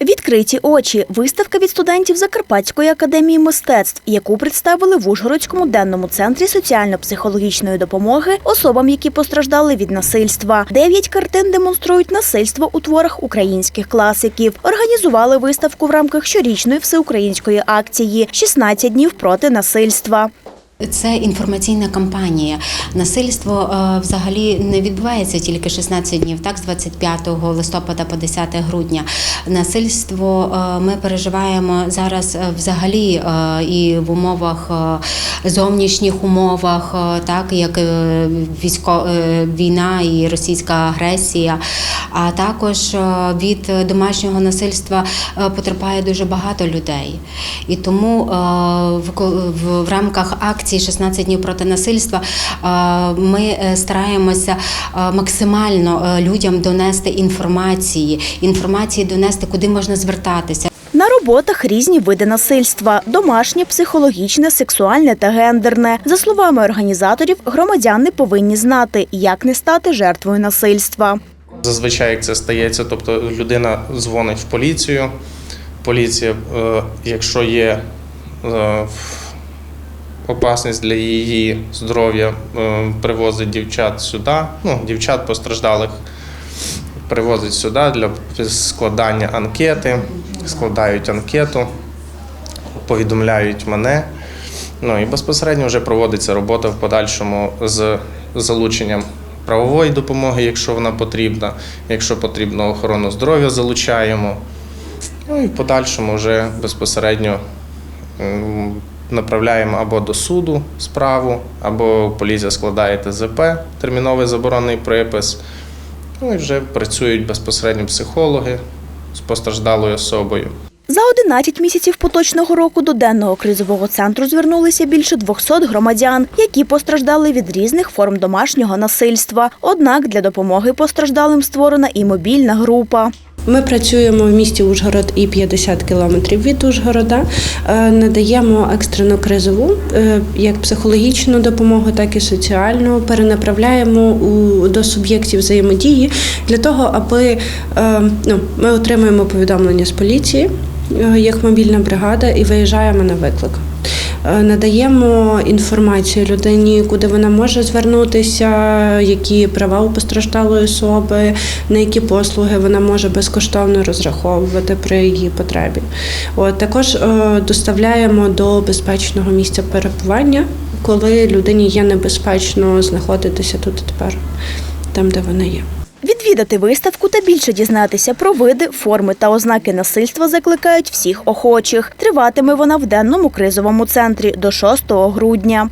Відкриті очі виставка від студентів Закарпатської академії мистецтв, яку представили в Ужгородському денному центрі соціально-психологічної допомоги особам, які постраждали від насильства. Дев'ять картин демонструють насильство у творах українських класиків. Організували виставку в рамках щорічної всеукраїнської акції «16 днів проти насильства. Це інформаційна кампанія. Насильство е, взагалі не відбувається тільки 16 днів, так з 25 листопада по 10 грудня. Насильство е, ми переживаємо зараз е, взагалі і в умовах зовнішніх умовах, е, так як е, військо, е, війна і російська агресія, а також від домашнього насильства потерпає дуже багато людей. І тому в, рамках акції 16 днів проти насильства ми стараємося максимально людям донести інформації, інформації донести, куди можна звертатися. На роботах різні види насильства: домашнє, психологічне, сексуальне та гендерне. За словами організаторів, громадяни повинні знати, як не стати жертвою насильства. Зазвичай як це стається, тобто людина дзвонить в поліцію. Поліція, е, якщо є е, опасність для її здоров'я, е, привозить дівчат сюди, ну, дівчат постраждалих привозить сюди для складання анкети, складають анкету, повідомляють мене. Ну і безпосередньо вже проводиться робота в подальшому з залученням правової допомоги, якщо вона потрібна. Якщо потрібно охорону здоров'я, залучаємо. Ну і в подальшому вже безпосередньо направляємо або до суду справу, або поліція складає ТЗП, терміновий заборонний припис. Ну і вже працюють безпосередньо психологи з постраждалою особою. За 11 місяців поточного року до денного кризового центру звернулися більше 200 громадян, які постраждали від різних форм домашнього насильства. Однак для допомоги постраждалим створена і мобільна група. Ми працюємо в місті Ужгород і 50 кілометрів від Ужгорода. Е, Надаємо екстрену кризову е, як психологічну допомогу, так і соціальну. Перенаправляємо у, до суб'єктів взаємодії для того, аби е, ну, ми отримуємо повідомлення з поліції як мобільна бригада і виїжджаємо на виклик. Е, Надаємо інформацію людині, куди вона може звернутися, які права у постраждалої особи, на які послуги вона може безкоштовно розраховувати при її потребі. От, також е, доставляємо до безпечного місця перебування, коли людині є небезпечно знаходитися тут і тепер, там, де вона є. Відвідати виставку та більше дізнатися про види, форми та ознаки насильства закликають всіх охочих. Триватиме вона в денному кризовому центрі до 6 грудня.